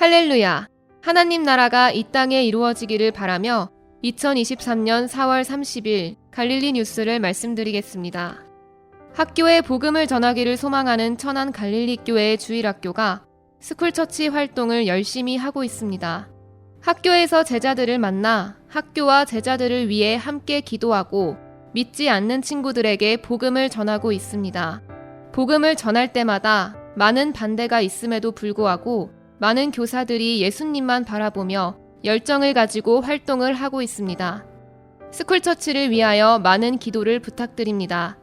할렐루야. 하나님 나라가 이 땅에 이루어지기를 바라며 2023년 4월 30일 갈릴리 뉴스를 말씀드리겠습니다. 학교에 복음을 전하기를 소망하는 천안 갈릴리 교회의 주일학교가 스쿨처치 활동을 열심히 하고 있습니다. 학교에서 제자들을 만나 학교와 제자들을 위해 함께 기도하고 믿지 않는 친구들에게 복음을 전하고 있습니다. 복음을 전할 때마다 많은 반대가 있음에도 불구하고 많은 교사들이 예수님만 바라보며 열정을 가지고 활동을 하고 있습니다. 스쿨처치를 위하여 많은 기도를 부탁드립니다.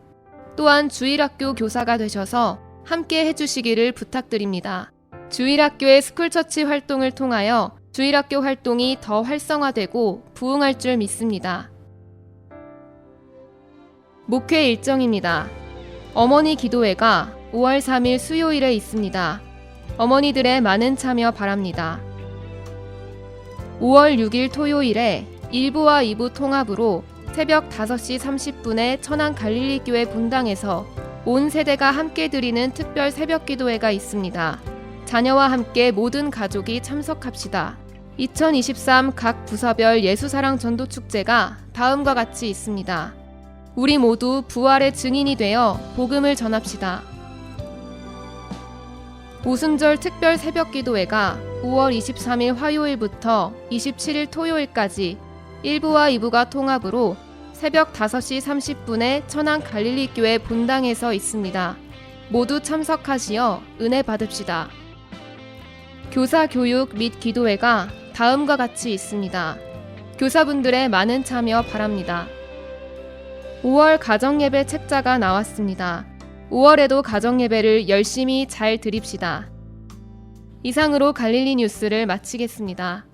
또한 주일학교 교사가 되셔서 함께 해주시기를 부탁드립니다. 주일학교의 스쿨처치 활동을 통하여 주일학교 활동이 더 활성화되고 부흥할 줄 믿습니다. 목회 일정입니다. 어머니 기도회가 5월 3일 수요일에 있습니다. 어머니들의 많은 참여 바랍니다. 5월 6일 토요일에 1부와 2부 통합으로 새벽 5시 30분에 천안 갈릴리 교회 분당에서 온 세대가 함께 드리는 특별 새벽 기도회가 있습니다. 자녀와 함께 모든 가족이 참석합시다. 2023 각 부서별 예수사랑 전도 축제가 다음과 같이 있습니다. 우리 모두 부활의 증인이 되어 복음을 전합시다. 오순절 특별 새벽 기도회가 5월 23일 화요일부터 27일 토요일까지 1부와 2부가 통합으로 새벽 5시 30분에 천안 갈릴리 교회 본당에서 있습니다. 모두 참석하시어 은혜 받읍시다. 교사 교육 및 기도회가 다음과 같이 있습니다. 교사분들의 많은 참여 바랍니다. 5월 가정예배 책자가 나왔습니다. 5월에도 가정예배를 열심히 잘 드립시다. 이상으로 갈릴리 뉴스를 마치겠습니다.